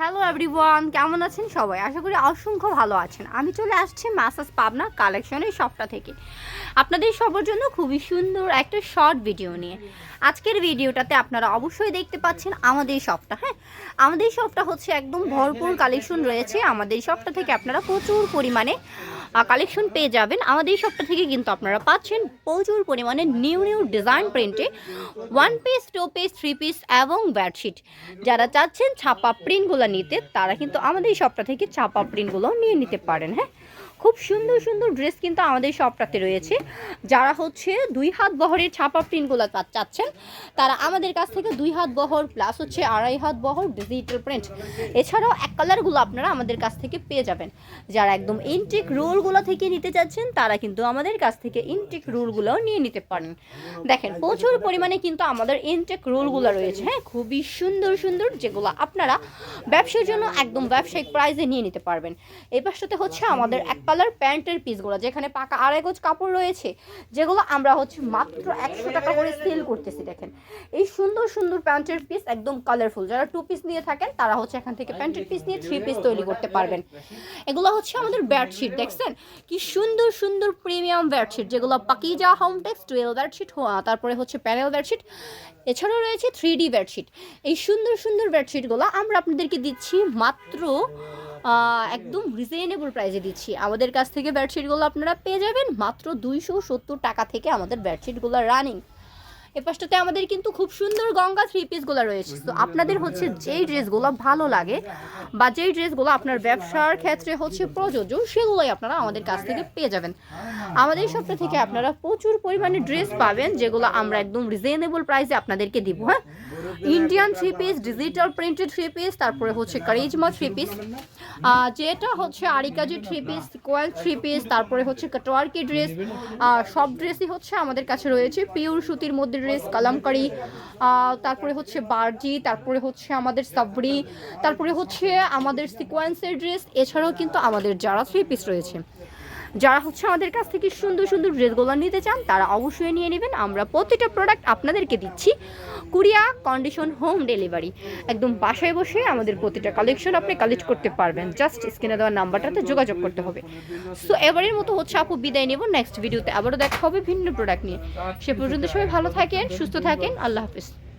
Hello everyone কেমন আছেন সবাই? আশা করি অসংখ্য ভালো আছেন। আমি চলে আসছি মাসাজ পাবনা কালেকশনের সবটা থেকে। আপনাদের সবার জন্য খুবই সুন্দর একটা শর্ট ভিডিও নিয়ে। আজকের ভিডিওটাতে আপনারা অবশ্যই দেখতে পাচ্ছেন আমাদের শপটা হ্যাঁ? আমাদের শপটা হচ্ছে একদম ভরপুর কালেকশন রয়েছে। আমাদের শপটা থেকে আপনারা প্রচুর পরিমাণে কালেকশন পেয়ে যাবেন। আমাদের এই শপটা থেকে কিন্তু আপনারা পাচ্ছেন প্রচুর পরিমাণে new new design প্রিন্টে one piece two piece three piece এবং বেডশিট যারা চাচ্ছেন ছাপা প্রিন্টগুলো নিতে, তারা কিন্তু আমাদের এই শপটা থেকে ছাপা প্রিন্টগুলো নিয়ে নিতে পারেন হ্যাঁ? খুব সুন্দর সুন্দর ড্রেস কিন্তু আমাদের শপটাতে রয়েছে। যারা হচ্ছে দুই হাত বহরের ছাপা প্রিন্টগুলো চাচ্ছেন, তারা আমাদের কাছ থেকে দুই হাত বহর প্লাস হচ্ছে আড়াই হাত বহর ডিজিটাল প্রিন্ট এছাড়াও এক কালারগুলো আপনারা আমাদের কাছ থেকে পেয়ে যাবেন। যারা একদম ইনটেক রোলগুলো থেকে নিতে চাচ্ছেন, তারা কিন্তু আমাদের কাছ থেকে ইনটেক রোলগুলোও নিয়ে নিতে পারেন। দেখেন, প্রচুর পরিমাণে কিন্তু আমাদের ইনটেক রোলগুলো রয়েছে হ্যাঁ? খুবই সুন্দর সুন্দর যেগুলো আপনারা ব্যবসার জন্য একদম ব্যবসায়িক প্রাইজে নিয়ে নিতে পারবেন। এই পাশটাতে হচ্ছে আমাদের এক কালার প্যান্টের পিসগুলো যেখানে পাকা আড়াই গোজ কাপড় রয়েছে, যেগুলো আমরা হচ্ছে মাত্র একশো টাকা করে সেল করতেছি, দেখেন। এই সুন্দর সুন্দর প্যান্টের পিস একদম কালারফুল যারা টু পিস নিয়ে থাকেন, তারা হচ্ছে এখান থেকে প্যান্টের পিস নিয়ে থ্রি পিস তৈরি করতে পারবেন। এগুলো হচ্ছে আমাদের বেডশিট দেখছেন? কি সুন্দর সুন্দর প্রিমিয়াম বেডশিট যেগুলো পাকিজা হোমটেক্স টুয়েলভ বেডশিট তারপরে হচ্ছে প্যানেল বেডশিট এছাড়াও রয়েছে থ্রি ডি বেডশিট এই সুন্দর সুন্দর বেডশিটগুলো আমরা আপনাদেরকে দিচ্ছি মাত্র একদম রিজনেবল প্রাইসে দিচ্ছি। আমাদের কাছ থেকে বেডশিটগুলো আপনারা পেয়ে যাবেন। মাত্র দুইশো সত্তর টাকা থেকে আমাদের বেডশিটগুলো রানিং এ পাশটাতে আমাদের কিন্তু খুব সুন্দর গঙ্গা থ্রি পিসগুলো রয়েছে। তো আপনাদের হচ্ছে যেই ড্রেসগুলো ভালো লাগে বা যেই ড্রেসগুলো আপনার ব্যবসার ক্ষেত্রে হচ্ছে প্রযোজ্য, সেগুলোই আপনারা আমাদের কাছ থেকে পেয়ে যাবেন। আমাদের সপ্তাহ থেকে আপনারা প্রচুর পরিমাণে ড্রেস পাবেন, যেগুলো আমরা একদম রিজনেবল প্রাইসে আপনাদেরকে দিব হ্যাঁ? Indian three piece digital printed three piece তারপরে হচ্ছে কারিজমা থ্রি পিস যেটা হচ্ছে আরিকাজি three piece Koel three piece তারপরে হচ্ছে কাটোয়ারকি ড্রেস সব ড্রেসই হচ্ছে আমাদের কাছে রয়েছে। পিওর সুতির মধ্যে ড্রেস কালামকারি তারপরে হচ্ছে বার্জি, তারপরে হচ্ছে আমাদের সাবরি, তারপরে হচ্ছে আমাদের সিকোয়েন্সের ড্রেস এছাড়াও কিন্তু আমাদের যারা থ্রি পিস রয়েছে। যারা হচ্ছে আমাদের কাছ থেকে সুন্দর সুন্দর ড্রেসগুলো নিতে চান, তারা অবশ্যই নিয়ে নেবেন। আমরা প্রতিটা প্রোডাক্ট আপনাদেরকে দিচ্ছি। কুরিয়া কন্ডিশন হোম ডেলিভারি একদম বাসায় বসে আমাদের প্রতিটা কালেকশন আপনি কালেক্ট করতে পারবেন। জাস্ট স্ক্রিনে দেওয়া নাম্বারটাতে যোগাযোগ করতে হবে। সো এবারের মতো হচ্ছে আপু বিদায় নেব। নেক্সট ভিডিওতে আবারও দেখা হবে ভিন্ন প্রোডাক্ট নিয়ে। সে পর্যন্ত সবাই ভালো থাকেন, সুস্থ থাকেন। আল্লাহ হাফিজ।